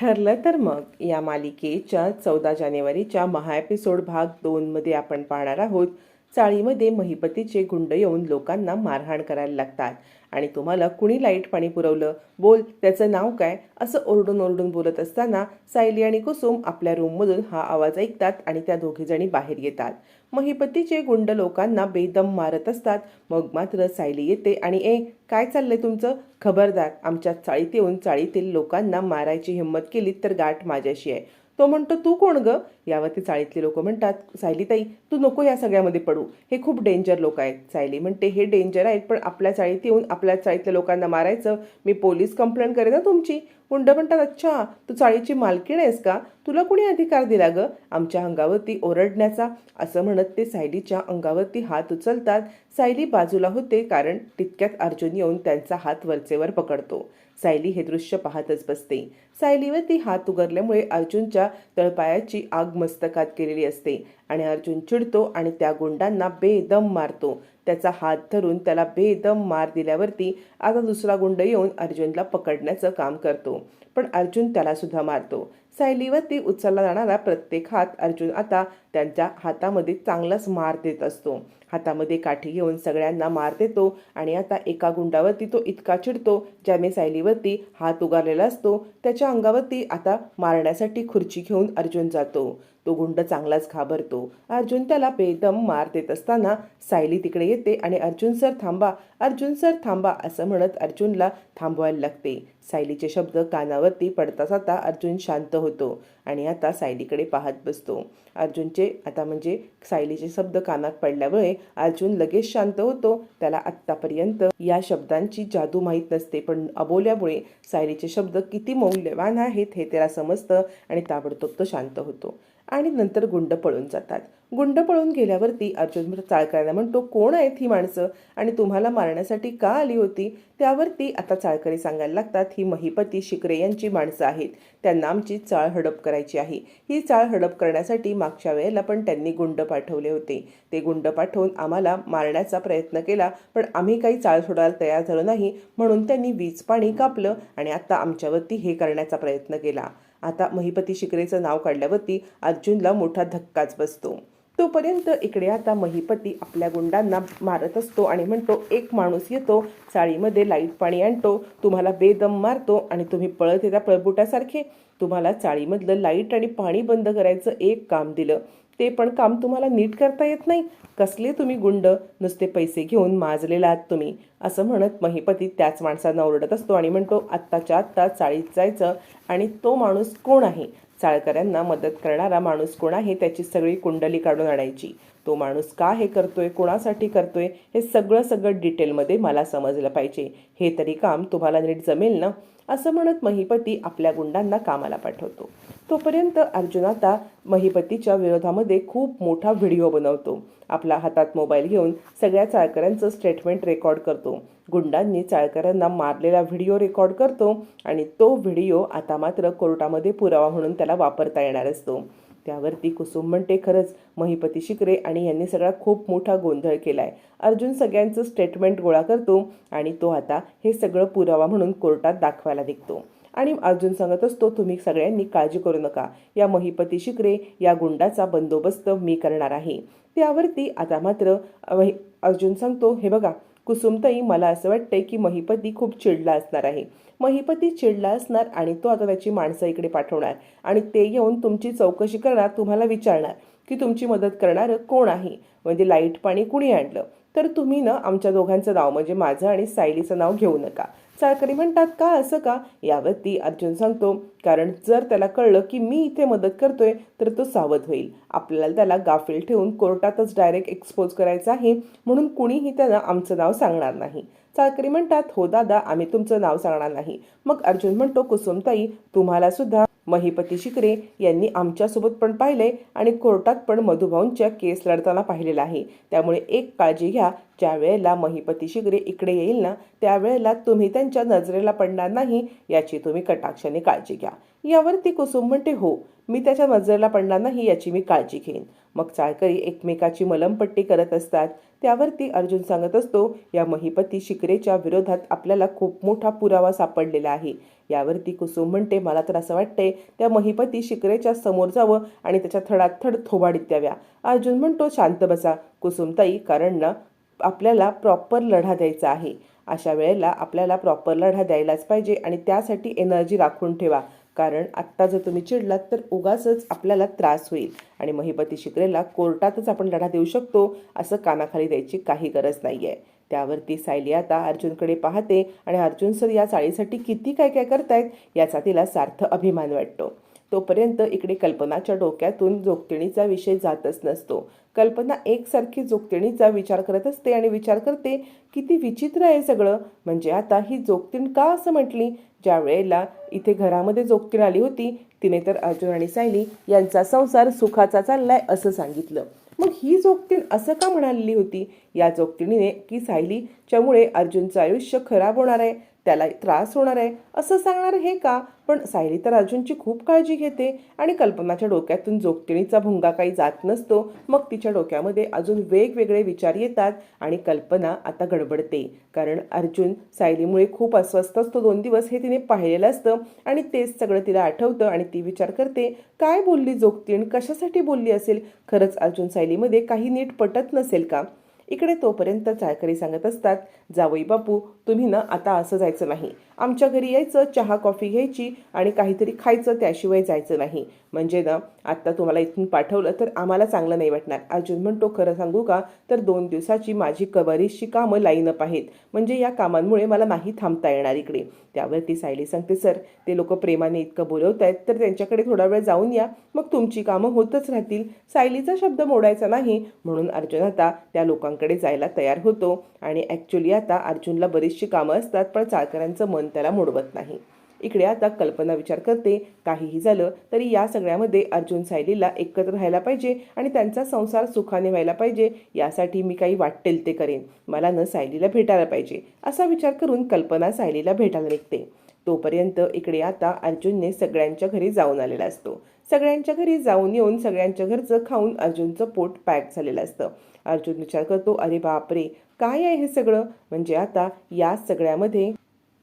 ठरलं तर मग या मालिकेच्या चौदा जानेवारीच्या महा एपिसोड भाग दोनमध्ये आपण पाहणार आहोत. चाळीमध्ये महिपतीचे गुंड येऊन लोकांना मारहाण करायला लागतात. आणि तुम्हाला कुणी लाइट पाणी पुरवलं? बोल त्याचं नाव काय? असं ओरडून ओरडून बोलत असताना सायली आणि कुसुम आपल्या रूममधून हा आवाज ऐकतात आणि त्या दोघीजणी बाहेर येतात. महिपतीचे गुंड लोकांना बेदम मारत असतात. मग मात्र सायली येते आणि ए काय चाललंय तुमचं? खबरदार आमच्या चाळीत येऊन चाळीतील लोकांना मारायची हिंमत केली तर गाठ माझ्याशी आहे. तो म्हणतो तू कोण ग? यावरती चाळीतले लोक म्हणतात सायलीताई तू नको या सगळ्यामध्ये पडू. हे खूप डेंजर लोक आहेत सायली. म्हणते हे डेंजर आहेत पण आपल्या चाळीत येऊन आपल्या चाळीतल्या लोकांना मारायचं मी पोलीस कंप्लेंट करेन ना तुमची. मुंड म्हणतात अच्छा तू चाळीची मालकीण आहेस का? तुला कुणी अधिकार दिला ग? आमच्या अंगावरती ओरडण्याचा. असं म्हणत ते सायलीच्या अंगावरती हात उचलतात. सायली बाजूला होते कारण तितक्यात अर्जुन येऊन त्यांचा हात वरचेवर पकडतो. सायली हे दृश्य पाहतच बसते. सायलीवरती हात उगरल्यामुळे अर्जुनच्या तळपायाची आग मस्तकात केलेली असते आणि अर्जुन चिडतो आणि त्या गुंडांना बेदम मारतो. त्याचा हात धरून त्याला बेदम मार दिल्यावरती आता दुसरा गुंड येऊन अर्जुनला पकडण्याचं काम करतो. पण अर्जुन त्याला सुद्धा मारतो. सायलीवरती उचलला जाणारा प्रत्येक हात अर्जुन आता त्यांच्या हातामध्ये चांगलाच मार देत असतो. हातामध्ये काठी घेऊन सगळ्यांना मार देतो आणि आता एका गुंडावरती तो इतका चिडतो ज्याने सायलीवरती हात उगारलेला असतो त्याच्या अंगावरती आता मारण्यासाठी खुर्ची घेऊन अर्जुन जातो. तो गुंड चांगलाच घाबरतो. अर्जुन त्याला बेदम मार देत असताना सायली तिकडे येते आणि अर्जुन सर थांबा. अर्जुन सर थांबा असं म्हणत अर्जुनला थांबवायला लागते. सायलीचे शब्द कानावरती पडताच आता अर्जुन शांत होतो आणि आता सायलीकडे पाहत बसतो. अर्जुनचे आता म्हणजे सायलीचे शब्द कानात पडल्यामुळे अर्जुन लगेच शांत होतो. त्याला आत्तापर्यंत या शब्दांची जादू माहीत नसते पण अबोल्यामुळे सायलीचे शब्द किती मौल्यवान आहेत हे त्याला समजतं आणि ताबडतोब तो शांत होतो. आणि नंतर गुंड पळून जातात. गुंड पळून गेल्यावरती अर्जुन चाळकऱ्यांना म्हणतो कोण आहेत ही माणसं? आणि तुम्हाला मारण्यासाठी का आली होती? त्यावरती आता चाळकरी सांगायला लागतात ही महिपती शिकरे यांची माणसं आहेत. त्यांना आमची चाळ हडप करायची आहे. ही चाळ हडप करण्यासाठी मागच्या वेळेला पण त्यांनी गुंड पाठवले होते. ते गुंड पाठवून आम्हाला मारण्याचा प्रयत्न केला पण आम्ही काही चाळ सोडायला तयार झालो नाही म्हणून त्यांनी वीज पाणी कापलं आणि आता आमच्यावरती हे करण्याचा प्रयत्न केला. आता महिपती शिकरेचं नाव काढल्यावरती अर्जुनला मोठा धक्काच बसतो. तोपर्यंत इकडे आता महिपती आपल्या गुंडांना मारत असतो आणि म्हणतो एक माणूस येतो चाळीमध्ये लाइट पाणी आणतो तुम्हाला बेदम मारतो आणि तुम्ही पळत येता पळबुटासारखे. तुम्हाला चाळीमधलं लाइट आणि पाणी बंद करायचं एक काम दिलं. ते पण काम तुम्हाला नीट करता येत नाही. कसले तुम्ही गुंड नुसते पैसे घेऊन माजलेला आहात तुम्ही. असं म्हणत महिपती त्याच माणसांना ओरडत असतो आणि म्हणतो आत्ताच्या आत्ता चाळीत जायचं आणि तो माणूस कोण आहे? चाळकऱ्यांना मदत करणारा माणूस कोण आहे? त्याची सगळी कुंडली काढून आणायची. तो माणूस का हे करतोय? कोणासाठी करतोय? हे सगळं सगळं डिटेलमध्ये मला समजलं पाहिजे. हे तरी काम तुम्हाला नीट जमेल ना? असं म्हणत महिपती आपल्या गुंडांना कामाला पाठवतो. तोपर्यंत अर्जुन आता महिपतीच्या विरोधामध्ये खूप मोठा व्हिडिओ बनवतो. आपला हातात मोबाईल घेऊन सगळ्या चाळकऱ्यांचं स्टेटमेंट रेकॉर्ड करतो. गुंडांनी चाळकऱ्यांना मारलेला व्हिडिओ रेकॉर्ड करतो आणि तो व्हिडिओ आता मात्र कोर्टामध्ये पुरावा म्हणून त्याला वापरता येणार असतो. त्यावरती कुसुम म्हणते खरंच महिपती शिकरे आणि यांनी सगळा खूप मोठा गोंधळ केला आहे अर्जुन सगळ्यांचं स्टेटमेंट गोळा करतो आणि तो आता हे सगळं पुरावा म्हणून कोर्टात दाखवायला निघतो. आणि अर्जुन सांगत असतो तुम्ही सगळ्यांनी काळजी करू नका. या महिपती शिकरे या गुंडाचा बंदोबस्त मी करणार आहे. त्यावरती आता मात्र अर्जुन सांगतो हे बघा कुसुमताई मला असं वाटतंय की महिपती खूप चिडला असणार आहे. महिपती चिडला असणार आणि तो आता त्याची माणसं इकडे पाठवणार आणि ते येऊन तुमची चौकशी करणार तुम्हाला विचारणार की तुमची मदत करणारं कोण आहे? म्हणजे लाइट पाणी कुणी आणलं? तर तुम्ही ना आमच्या दोघांचं नाव म्हणजे माझं आणि सायलीचं नाव घेऊ नका. चाळकरी म्हणतात का असं का? यावरती अर्जुन सांगतो कारण जर त्याला कळलं की मी इथे मदत करतोय तर तो सावध होईल. आपल्याला त्याला गाफील ठेवून कोर्टातच डायरेक्ट एक्सपोज करायचं आहे म्हणून कुणीही त्याला आमचं नाव सांगणार नाही. चाळकरी म्हणतात हो दादा आम्ही तुमचं नाव सांगणार नाही. मग अर्जुन म्हणतो कुसुमताई तुम्हाला सुद्धा महिपती शिकरे यांनी आमच्यासोबत पण पाहिले आणि कोर्टात पण मधुभाऊंच्या केस लढताना पाहिलेला आहे. त्यामुळे एक काळजी घ्या. ज्या वेळेला महिपती शिकरे इकडे येईल ना त्यावेळेला तुम्ही त्यांच्या नजरेला पडणार नाही याची तुम्ही कटाक्षाने काळजी घ्या. यावरती कुसुम म्हणते हो मी त्याच्या नजरेला पडणार नाही याची मी काळजी घेईन. मग चाळकरी एकमेकाची मलमपट्टी करत असतात. त्यावरती अर्जुन सांगत असतो या महिपती शिकरेच्या विरोधात आपल्याला खूप मोठा पुरावा सापडलेला आहे. यावरती कुसुम म्हणते मला तर असं वाटतंय त्या महिपती शिकरेच्या समोर जावं आणि त्याच्या थडात थड थोबाडीत द्याव्या अर्जुन म्हणतो शांत बसा. कुसुमताई कारण ना आपल्याला प्रॉपर लढा द्यायचा आहे. अशा वेळेला आपल्याला प्रॉपर लढा द्यायलाच पाहिजे आणि त्यासाठी एनर्जी राखून ठेवा. कारण आत्ता जर तुम्ही चिडलात तर उगाचच आपल्याला त्रास होईल. आणि महिपती शिकरेला कोर्टातच आपण लढा देऊ शकतो असं कानाखाली द्यायची काही गरज नाही आहे त्यावरती सायली आता अर्जुनकडे पाहते आणि अर्जुन सर या चाळीसाठी किती काय काय करतायत याचा तिला सार्थ अभिमान वाटतो. तोपर्यंत इकडे कल्पनाच्या डोक्यातून जोगतिणीचा विषय जातच नसतो. कल्पना एकसारखी जोगतिणीचा विचार करत असते आणि विचार करते किती विचित्र आहे सगळं. म्हणजे आता ही जोगतीण का असं म्हटली? ज्या वेळेला इथे घरामध्ये जोगतीण आली होती तिने तर अर्जुन आणि सायली यांचा संसार सुखाचा चाललाय असं सांगितलं. मग ही जोगतीण असं का म्हणालेली होती? या जोगतिणीने की सायलीच्यामुळे अर्जुनचं आयुष्य खराब होणार आहे. त्याला त्रास होणार आहे असं सांगणार हे का? पण सायली तर अर्जुनची खूप काळजी घेते आणि कल्पनाच्या डोक्यातून जोगतिणीचा भुंगा काही जात नसतो. मग तिच्या डोक्यामध्ये अजून वेगवेगळे विचार येतात आणि कल्पना आता गडबडते. कारण अर्जुन सायलीमुळे खूप अस्वस्थ असतो. दोन दिवस हे तिने पाहिलेलं असतं आणि तेच सगळं तिला आठवतं आणि ती विचार करते काय बोलली जोगतीण? कशासाठी बोलली असेल? खरंच अर्जुन सायलीमध्ये काही नीट पटत नसेल का? इकडे तोपर्यंत चाळकरी सांगत असतात जावई बापू तुम्ही ना आता असं जायचं नाही. आमच्या घरी यायचं चहा कॉफी घ्यायची आणि काहीतरी खायचं त्याशिवाय जायचं नाही. म्हणजे ना आत्ता तुम्हाला इथून पाठवलं तर आम्हाला चांगलं नाही वाटणार. अर्जुन म्हणतो खरं सांगू का? तर दोन दिवसाची माझी कबरीशी कामं लाईनप आहेत. म्हणजे या कामांमुळे मला नाही थांबता येणार इकडे. त्यावरती सायली सांगते सर ते लोक प्रेमाने इतकं बोलवत आहेत तर त्यांच्याकडे थोडा वेळ जाऊन या. मग तुमची कामं होतच राहतील. सायलीचा शब्द मोडायचा नाही. म्हणून अर्जुन आता त्या लोकांकडे जायला तयार होतो आणि ॲक्च्युली आता अर्जुनला बरीचशी कामं असतात पण चाळकरांचं मन त्याला मोडवत नाही. इकडे आता कल्पना विचार करते काहीही झालं तरी या सगळ्यामध्ये अर्जुन सायलीला एकत्र राहायला पाहिजे आणि त्यांचा संसार सुखाने व्हायला पाहिजे यासाठी मी काही वाटेल ते करेन. मला न सायलीला भेटायला पाहिजे असा विचार करून कल्पना सायलीला भेटायला निघते. तोपर्यंत इकडे आता अर्जुनने सगळ्यांच्या घरी जाऊन आलेला असतो. सगळ्यांच्या घरी जाऊन येऊन सगळ्यांच्या घरचं खाऊन अर्जुनचं पोट पॅक झालेलं असतं. अर्जुन विचार करतो अरे बापरे काय आहे हे सगळं? म्हणजे आता या सगळ्यामध्ये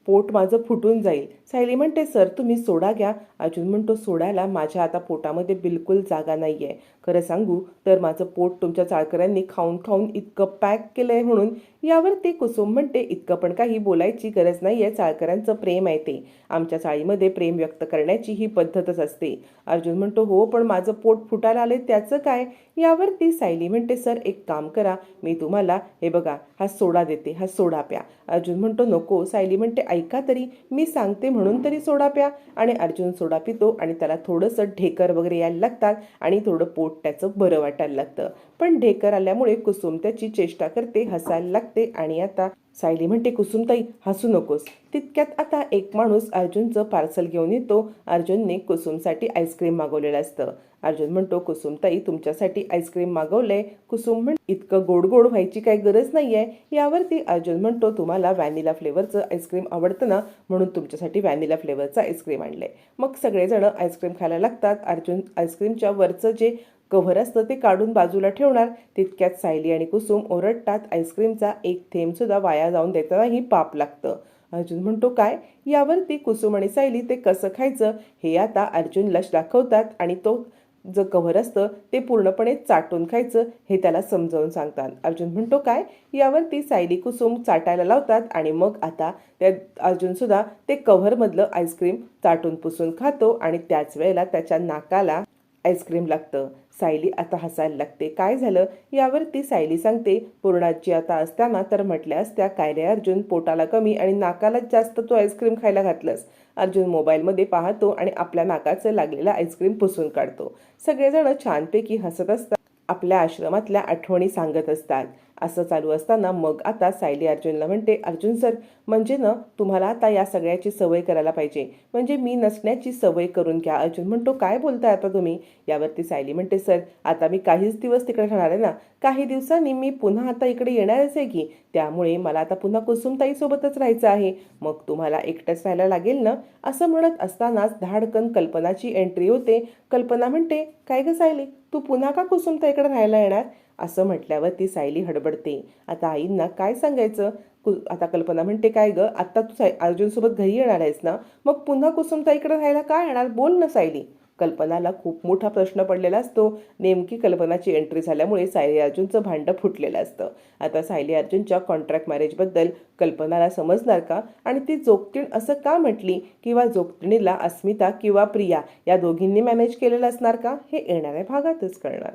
पोट माझं फुटून जाईल. सायली म्हणते सर तुम्ही सोडा घ्या. अर्जुन म्हणतो सोडायला माझ्या आता पोटामध्ये बिलकुल जागा नाही आहे खरं सांगू तर माझं पोट तुमच्या चाळकऱ्यांनी खाऊन खाऊन इतकं पॅक केलं आहे म्हणून यावर ते कुसुम म्हणते इतकं पण काही बोलायची गरज नाही आहे चाळकरांचं प्रेम आहे ते. आमच्या चाळीमध्ये प्रेम व्यक्त करण्याची ही पद्धतच असते. अर्जुन म्हणतो हो पण माझं पोट फुटायला आले त्याचं काय? यावर ती सायली म्हणते सर एक काम करा मी तुम्हाला हे बघा हा सोडा देते हा सोडा प्या. अर्जुन म्हणतो नको. सायली म्हणते ऐका तरी मी सांगते म्हणून तरी सोडा प्या. आणि अर्जुन सोडा पितो आणि त्याला थोडंसं ढेकर वगैरे यायला लागतात आणि थोडं पोट त्याचं बरं वाटायला लागतं. पण ढेकर आल्यामुळे कुसुम त्याची चेष्टा करते हसायला लागते आणि आता सायली म्हणते कुसुमताई हसू नकोस. तितक्यात आता एक माणूस अर्जुनचं पार्सल घेऊन येतो. अर्जुनने कुसुमसाठी आईस्क्रीम मागवलेलं असतं. अर्जुन म्हणतो कुसुमताई तुमच्यासाठी आईस्क्रीम मागवलंय. कुसुम म्हण इतकं गोड गोड व्हायची काही गरज नाही आहे यावरती अर्जुन म्हणतो तुम्हाला व्हॅनिला फ्लेवरचं आईस्क्रीम आवडतं ना म्हणून तुमच्यासाठी व्हॅनिला फ्लेवरचं आईस्क्रीम आणलंय. मग सगळेजण आईस्क्रीम खायला लागतात. अर्जुन आईस्क्रीमच्या वरचं जे कव्हर असतं ते काढून बाजूला ठेवणार तितक्यात सायली आणि कुसुम ओरडतात आईस्क्रीमचा एक थेंबसुद्धा वाया जाऊन देतानाही पाप लागतं. अर्जुन म्हणतो काय? यावरती कुसुम आणि सायली ते कसं खायचं? हे आता अर्जुनला दाखवतात आणि तो जो कव्हर असतं ते पूर्णपणे चाटून खायचं हे त्याला समजावून सांगतात. अर्जुन म्हणतो काय? यावरती सायली कुसुम चाटायला लावतात आणि मग आता त्या अर्जुनसुद्धा ते कव्हरमधलं आईस्क्रीम चाटून पुसून खातो आणि त्याच वेळेला त्याच्या नाकाला आईस्क्रीम लागतं सायली आता हसायला लागते. काय झालं? यावरती सायली सांगते पूर्णाजी आता असताना तर म्हटल्यास त्या काय रे अर्जुन पोटाला कमी आणि नाकाला जास्त तू आईस्क्रीम खायला घातलंस. अर्जुन मोबाईलमध्ये पाहतो आणि आपल्या नाकाचं लागलेलं आईस्क्रीम पुसून काढतो. सगळेजण छानपैकी हसत असतात आपल्या आश्रमातल्या आठवणी सांगत असतात. असं चालू असताना मग आता सायली अर्जुनला म्हणते अर्जुन सर म्हणजे ना तुम्हाला आता या सगळ्याची सवय करायला पाहिजे. म्हणजे मी नसण्याची सवय करून घ्या. अर्जुन म्हणतो काय बोलताय आता तुम्ही? यावरती सायली म्हणते सर आता मी काहीच दिवस तिकडे राहणार आहे ना. काही दिवसांनी मी पुन्हा आता इकडे येणारच आहे की. त्यामुळे मला आता पुन्हा कुसुमताईसोबतच राहायचं आहे. मग तुम्हाला एकटंच राहायला लागेल ना? असं म्हणत असतानाच धाडकन कल्पनाची एंट्री होते. कल्पना म्हणते काय ग सायली? तू पुन्हा का कुसुमताईकडे राहायला येणार? असं म्हटल्यावर ती सायली हडबडते. आता आईंना काय सांगायचं? कु आता कल्पना म्हणते काय गं? आत्ता तू साय अर्जुनसोबत घरी येणार आहेस ना? मग पुन्हा कुसुमताईकडे राहायला काय येणार? बोल ना सायली. कल्पनाला खूप मोठा प्रश्न पडलेला असतो. नेमकी कल्पनाची एंट्री झाल्यामुळे सायली अर्जुनचं भांडं फुटलेलं असतं. आता सायली अर्जुनच्या कॉन्ट्रॅक्ट मॅरेजबद्दल कल्पनाला समजणार का? आणि ती जोगतीण असं का म्हटली? किंवा जोगतिणीला अस्मिता किंवा प्रिया या दोघींनी मॅनेज केलेलं असणार का? हे येणाऱ्या भागातच कळणार.